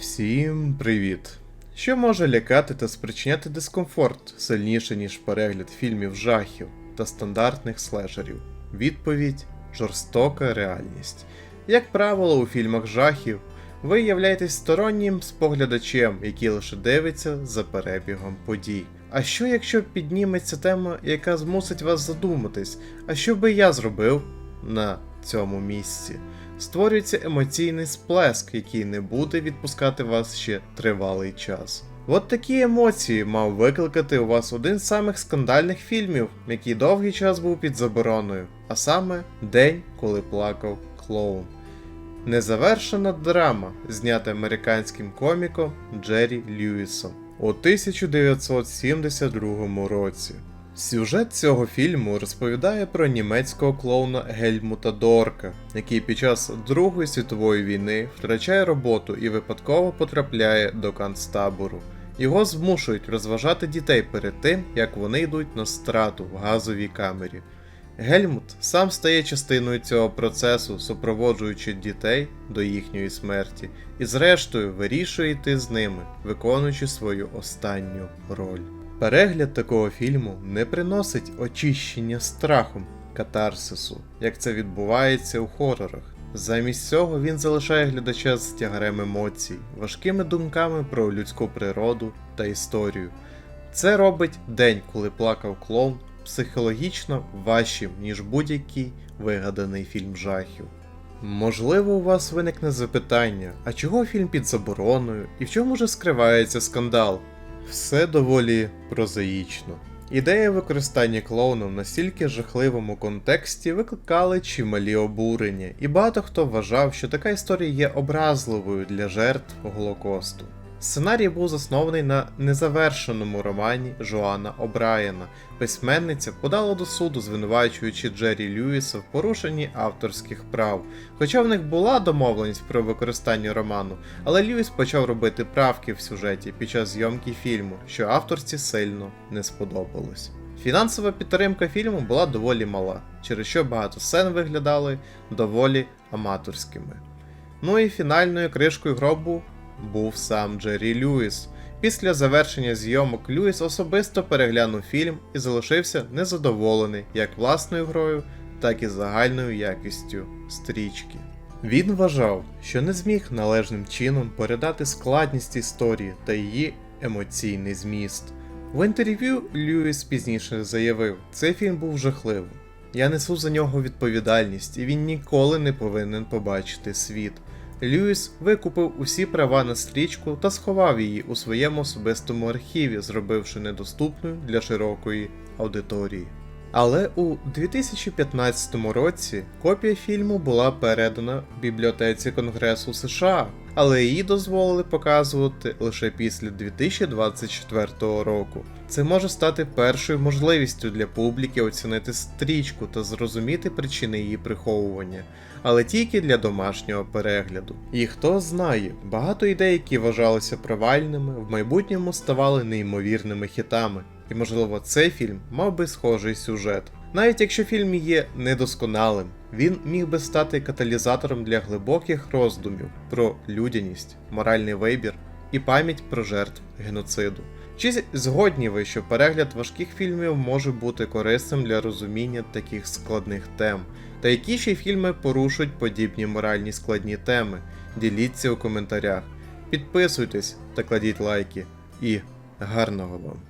Всім привіт! Що може лякати та спричиняти дискомфорт сильніше, ніж перегляд фільмів жахів та стандартних слешерів? Відповідь жорстока реальність. Як правило, у фільмах жахів ви являєтесь стороннім споглядачем, який лише дивиться за перебігом подій. А що якщо підніметься тема, яка змусить вас задуматись, а що би я зробив на цьому місці? Створюється емоційний сплеск, який не буде відпускати вас ще тривалий час. От такі емоції мав викликати у вас один з самих скандальних фільмів, який довгий час був під забороною, а саме День, коли плакав клоун. Незавершена драма, знята американським коміком Джері Льюісом у 1972 році. Сюжет цього фільму розповідає про німецького клоуна Гельмута Дорка, який під час Другої світової війни втрачає роботу і випадково потрапляє до канцтабору. Його змушують розважати дітей перед тим, як вони йдуть на страту в газовій камері. Гельмут сам стає частиною цього процесу, супроводжуючи дітей до їхньої смерті, і зрештою вирішує йти з ними, виконуючи свою останню роль. Перегляд такого фільму не приносить очищення страхом, катарсису, як це відбувається у хорорах. Замість цього він залишає глядача з тягарем емоцій, важкими думками про людську природу та історію. Це робить день, коли плакав клоун, психологічно важчим, ніж будь-який вигаданий фільм жахів. Можливо, у вас виникне запитання, а чого фільм під забороною і в чому же скривається скандал? Все доволі прозаїчно. Ідея використання клоуна в настільки жахливому контексті викликали чималі обурення, і багато хто вважав, що така історія є образливою для жертв Голокосту. Сценарій був заснований на незавершеному романі Жоана О'Брайена. Письменниця подала до суду, звинувачуючи Джері Льюіса в порушенні авторських прав. Хоча в них була домовленість про використання роману, але Льюіс почав робити правки в сюжеті під час зйомки фільму, що авторці сильно не сподобалось. Фінансова підтримка фільму була доволі мала, через що багато сцен виглядали доволі аматорськими. Ну і фінальною кришкою гробу був сам Джері Льюіс. Після завершення зйомок Льюіс особисто переглянув фільм і залишився незадоволений як власною грою, так і загальною якістю стрічки. Він вважав, що не зміг належним чином передати складність історії та її емоційний зміст. В інтерв'ю Льюіс пізніше заявив, цей фільм був жахливим. Я несу за нього відповідальність, і він ніколи не повинен побачити світ. Льюіс викупив усі права на стрічку та сховав її у своєму особистому архіві, зробивши недоступною для широкої аудиторії. Але у 2015 році копія фільму була передана в бібліотеці Конгресу США, але її дозволили показувати лише після 2024 року. Це може стати першою можливістю для публіки оцінити стрічку та зрозуміти причини її приховування, але тільки для домашнього перегляду. І хто знає, багато ідей, які вважалися провальними, в майбутньому ставали неймовірними хітами. І можливо цей фільм мав би схожий сюжет. Навіть якщо фільм є недосконалим, він міг би стати каталізатором для глибоких роздумів про людяність, моральний вибір і пам'ять про жертв геноциду. Чи згодні ви, що перегляд важких фільмів може бути корисним для розуміння таких складних тем? Та які ще фільми порушують подібні моральні складні теми? Діліться у коментарях. Підписуйтесь та кладіть лайки. І гарного вам!